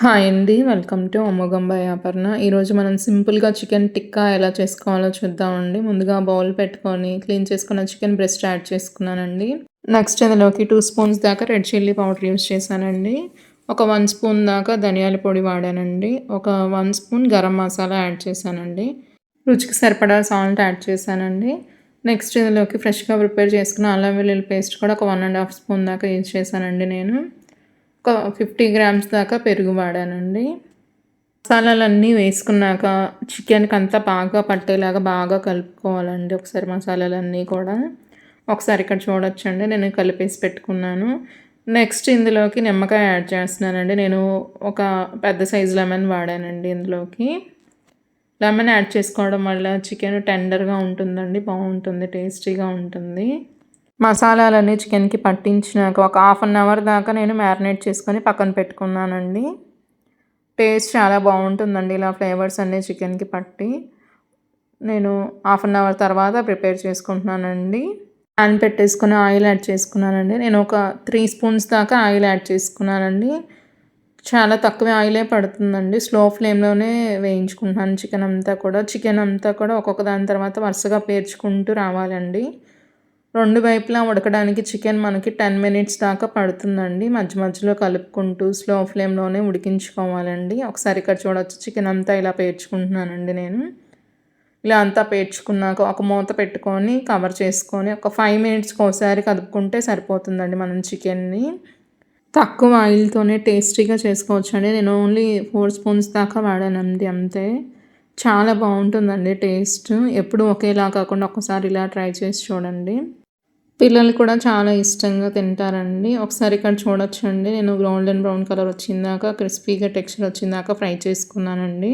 Hi అండి welcome to అమోఘం వ్యాపరణ ఈరోజు మనం సింపుల్గా చికెన్ టిక్కా ఎలా చేసుకోవాలో చూద్దామండి ముందుగా బౌల్ పెట్టుకొని క్లీన్ చేసుకున్న చికెన్ బ్రెస్ట్ యాడ్ చేసుకున్నానండి. నెక్స్ట్ ఇందులోకి టూ స్పూన్స్ దాకా రెడ్ చిల్లీ పౌడర్ యూస్ చేశానండి. ఒక వన్ స్పూన్ దాకా ధనియాల పొడి వాడానండి. ఒక one spoon garam masala add చేశానండి. రుచికి సరిపడా సాల్ట్ యాడ్ చేశానండి. నెక్స్ట్ ఇందులోకి ఫ్రెష్గా ప్రిపేర్ చేసుకున్న అల్లం వెల్లుల్లి పేస్ట్ కూడా ఒక వన్ అండ్ హాఫ్ స్పూన్ దాకా యూజ్ చేశానండి నేను. ఒక ఫిఫ్టీ గ్రామ్స్ దాకా పెరుగు వాడానండి. మసాలాలన్నీ వేసుకున్నాక చికెన్కి అంతా బాగా పట్టేలాగా బాగా కలుపుకోవాలండి ఒకసారి మసాలాలన్నీ కూడా. ఒకసారి ఇక్కడ చూడొచ్చండి నేను కలిపేసి పెట్టుకున్నాను. నెక్స్ట్ ఇందులోకి నిమ్మకాయ యాడ్ చేస్తున్నానండి. నేను ఒక పెద్ద సైజు లెమన్ వాడానండి ఇందులోకి. లెమన్ యాడ్ చేసుకోవడం వల్ల చికెన్ టెండర్గా ఉంటుందండి బాగుంటుంది టేస్టీగా ఉంటుంది. మసాలాలన్నీ చికెన్కి పట్టించినాక ఒక హాఫ్ అన్ అవర్ దాకా నేను మ్యారినేట్ చేసుకొని పక్కన పెట్టుకున్నానండి. టేస్ట్ చాలా బాగుంటుందండి ఇలా ఫ్లేవర్స్ అన్నీ చికెన్కి పట్టి. నేను హాఫ్ అన్ అవర్ తర్వాత ప్రిపేర్ చేసుకుంటున్నానండి. ప్యాన్ పెట్టేసుకుని ఆయిల్ యాడ్ చేసుకున్నానండి. నేను ఒక త్రీ స్పూన్స్ దాకా ఆయిల్ యాడ్ చేసుకున్నానండి. చాలా తక్కువ ఆయిలే పడుతుందండి. స్లో ఫ్లేమ్లోనే వేయించుకుంటున్నాను చికెన్ అంతా కూడా. చికెన్ అంతా కూడా ఒక్కొక్క దాని తర్వాత వరుసగా పేర్చుకుంటూ రావాలండి. రెండు వైపులా ఉడకడానికి చికెన్ మనకి టెన్ మినిట్స్ దాకా పడుతుందండి. మధ్య మధ్యలో కలుపుకుంటూ స్లో ఫ్లేమ్లోనే ఉడికించుకోవాలండి. ఒకసారి ఇక్కడ చూడవచ్చు చికెన్ అంతా ఇలా పేర్చుకుంటున్నానండి నేను. ఇలా అంతా పేర్చుకున్నాక ఒక మూత పెట్టుకొని కవర్ చేసుకొని ఒక ఫైవ్ మినిట్స్కి ఒకసారి కలుపుకుంటే సరిపోతుందండి మనం చికెన్ని. తక్కువ ఆయిల్తోనే టేస్టీగా చేసుకోవచ్చు అండి నేను ఓన్లీ ఫోర్ స్పూన్స్ దాకా వాడానండి అంతే. చాలా బాగుంటుందండి టేస్ట్. ఎప్పుడు ఒకేలా కాకుండా ఒకసారి ఇలా ట్రై చేసి చూడండి. పిల్లలు కూడా చాలా ఇష్టంగా తింటారండి. ఒకసారి ఇక్కడ చూడొచ్చండి. నేను గోల్డెన్ బ్రౌన్ కలర్ వచ్చిందాక క్రిస్పీగా టెక్స్చర్ వచ్చిందాక ఫ్రై చేసుకున్నానండి.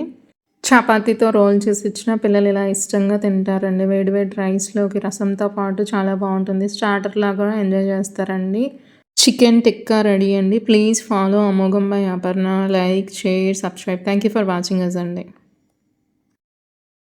చపాతీతో రోల్ చేసి ఇచ్చిన పిల్లలు ఇలా ఇష్టంగా తింటారండి. వేడి వేడి రైస్లోకి రసంతో పాటు చాలా బాగుంటుంది. స్టార్టర్ లాగా ఎంజాయ్ చేస్తారండి. చికెన్ టిక్కా రెడీ అండి. ప్లీజ్ ఫాలో అమోఘం by Aparna. Like share subscribe. Thank you for watching us అండి.